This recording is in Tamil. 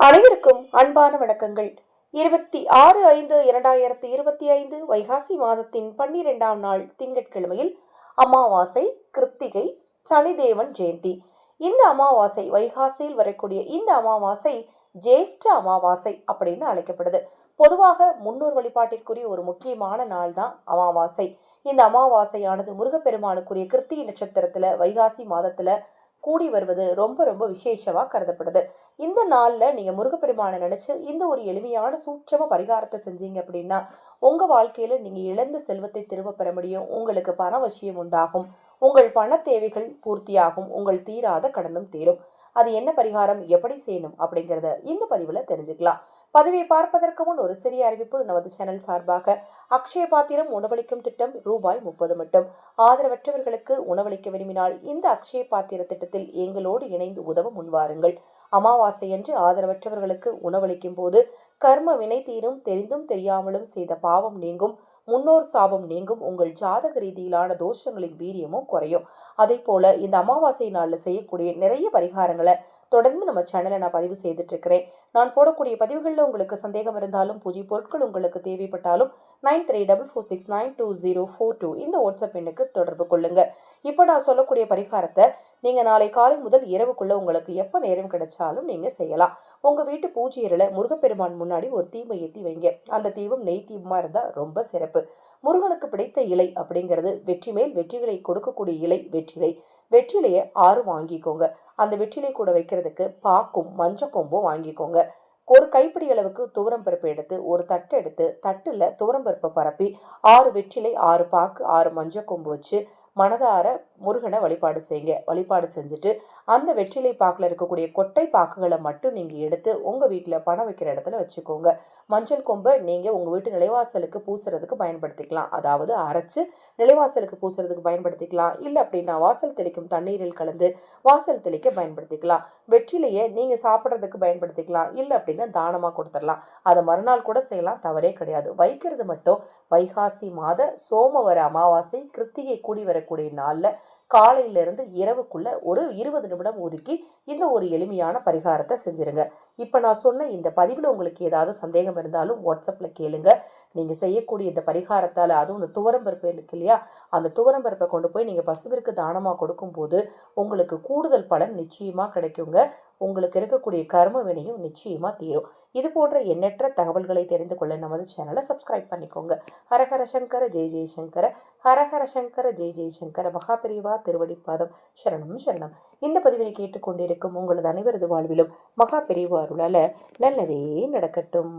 அனைவருக்கும் அன்பான வணக்கங்கள். இருபத்தி ஆறு ஐந்து இரண்டாயிரத்தி இருபத்தி ஐந்து வைகாசி மாதத்தின் பன்னிரெண்டாம் நாள் திங்கட்கிழமையில் அமாவாசை கிருத்திகை சனிதேவன் ஜெயந்தி. இந்த அமாவாசை வைகாசியில் வரக்கூடிய இந்த அமாவாசை ஜேஷ்ட அமாவாசை அப்படின்னு அழைக்கப்படுது. பொதுவாக முன்னோர் வழிபாட்டிற்குரிய ஒரு முக்கியமான நாள் தான் அமாவாசை. இந்த அமாவாசையானது முருகப்பெருமானுக்குரிய கிருத்திகை நட்சத்திரத்தில் வைகாசி மாதத்தில் கூடி வருவது ரொம்ப ரொம்ப விசேஷமாக கருதப்படுது. இந்த நாளில் நீங்கள் முருகப்பெருமானை நினச்சி இந்த ஒரு எளிமையான சூட்சம பரிகாரத்தை செஞ்சீங்க அப்படின்னா உங்கள் வாழ்க்கையில் நீங்கள் இழந்த செல்வத்தை திரும்ப பெற முடியும். உங்களுக்கு பண வசியம் உண்டாகும். உங்கள் பண தேவைகள் பூர்த்தியாகும். உங்கள் தீராத கடனும் தீரும். அது என்ன பரிகாரம்? எப்படி செய்யணும்? அப்படிங்கிறத இந்த பதிவில் தெரிஞ்சுக்கலாம். பதவியை பார்ப்பதற்கு முன் ஒரு சிறிய அறிவிப்பு நமது சேனல் சார்பாக. அக்ஷய பாத்திரம் உணவளிக்கும் திட்டம் ரூபாய் முப்பது மட்டும். ஆதரவற்றவர்களுக்கு உணவளிக்க விரும்பினால் இந்த அக்ஷய பாத்திர திட்டத்தில் எங்களோடு இணைந்து உதவ முன்வாருங்கள் அமாவாசையன்று ஆதரவற்றவர்களுக்கு உணவளிக்கும் போது கர்ம வினை தீரும் தெரிந்தும் தெரியாமலும் செய்த பாவம் நீங்கும் முன்னோர் சாபம் நீங்கும் உங்கள் ஜாதக ரீதியிலான தோஷங்களின் வீரியமும் குறையும். அதே போல இந்த அமாவாசை நாளில் செய்யக்கூடிய நிறைய பரிகாரங்களை தொடர்ந்து நம்ம சேனலை நான் பதிவு செய்துட்டு இருக்கிறேன் நான் போடக்கூடிய பதிவுகளில் உங்களுக்கு சந்தேகம் இருந்தாலும் பூஜை பொருட்கள் உங்களுக்கு தேவைப்பட்டாலும் nine three double four six nine two zero four two இந்த வாட்ஸ்அப் எண்ணுக்கு தொடர்பு கொள்ளுங்க. இப்போ நான் சொல்லக்கூடிய பரிகாரத்தை நீங்கள் நாளை காலை முதல் இரவுக்குள்ளே உங்களுக்கு எப்போ நேரம் கிடைச்சாலும் நீங்கள் செய்யலாம். உங்கள் வீட்டு பூஜையரில் முருகப்பெருமான் முன்னாடி ஒரு தீமை ஏற்றி வைங்க. அந்த தீபம் நெய் தீபமாக இருந்தால் ரொம்ப சிறப்பு. முருகனுக்கு பிடித்த இலை அப்படிங்கிறது வெற்றி மேல் வெற்றிகளை கொடுக்கக்கூடிய இலை வெற்றிலை. வெற்றிலையை ஆறு வாங்கிக்கோங்க. அந்த வெற்றிலை கூட வைக்கிறதுக்கு பாக்கும் மஞ்சள் கொம்பும் வாங்கிக்கோங்க. ஒரு கைப்பிடி அளவுக்கு துவரம் பருப்பு எடுத்து ஒரு தட்டு எடுத்து தட்டில் துவரம் பருப்பை பரப்பி ஆறு வெற்றிலை ஆறு பாக்கு ஆறு மஞ்சள் கொம்பு வச்சு மனதார முருகனை வழிபாடு செய்யுங்க. வழிபாடு செஞ்சுட்டு அந்த வெற்றிலை பாக்கில் இருக்கக்கூடிய கொட்டை பாக்குகளை மட்டும் நீங்கள் எடுத்து உங்கள் வீட்டில் பணம் வைக்கிற இடத்துல வச்சுக்கோங்க. மஞ்சள் கொம்பை நீங்கள் உங்கள் வீட்டு நிலைவாசலுக்கு பூசுறதுக்கு பயன்படுத்திக்கலாம். அதாவது அரைச்சு நிலைவாசலுக்கு பூசுறதுக்கு பயன்படுத்திக்கலாம். இல்லை அப்படின்னா வாசல் தெளிக்கும் தண்ணீரில் கலந்து வாசல் தெளிக்க பயன்படுத்திக்கலாம். வெற்றிலையை நீங்கள் சாப்பிட்றதுக்கு பயன்படுத்திக்கலாம். இல்லை அப்படின்னா தானமாக கொடுத்துடலாம். அதை மறுநாள் கூட செய்யலாம். தவறே கிடையாது. வைக்கிறது மட்டும் வைகாசி மாத சோமவர அமாவாசை கிருத்திகை கூடி வரக்கூடிய நாளில் காலையிலேருந்து இரவுக்குள்ள ஒரு இருபது நிமிடம் ஒதுக்கி இந்த ஒரு எளிமையான பரிகாரத்தை செஞ்சுருங்க. இப்போ நான் சொன்ன இந்த பதிவில் உங்களுக்கு ஏதாவது சந்தேகம் இருந்தாலும் வாட்ஸ்அப்பில் கேளுங்க. நீங்கள் செய்யக்கூடிய இந்த பரிகாரத்தால் அதுவும் இந்த துவரம்பருப்பு இருக்கு இல்லையா? அந்த துவரம்பருப்பை கொண்டு போய் நீங்கள் பசுவிற்கு தானமாக கொடுக்கும்போது உங்களுக்கு கூடுதல் பலன் நிச்சயமாக கிடைக்குங்க. உங்களுக்கு இருக்கக்கூடிய கர்ம வினையும் நிச்சயமாக தீரும். இது போன்ற எண்ணற்ற தகவல்களை தெரிந்து கொள்ள நமது சேனலை சப்ஸ்கிரைப் பண்ணிக்கோங்க. ஹரஹர சங்கர ஜெய் ஜெய்சங்கர ஹரஹர சங்கர ஜெய் ஜெய்சங்கர மகாபிரிவா திருவடிப்பாதம் சரணம் சரணம். இந்த பதிவினை கேட்டுக்கொண்டிருக்கும் உங்களது அனைவரது வாழ்விலும் மகா பெரிவாருளால நல்லதே நடக்கட்டும்.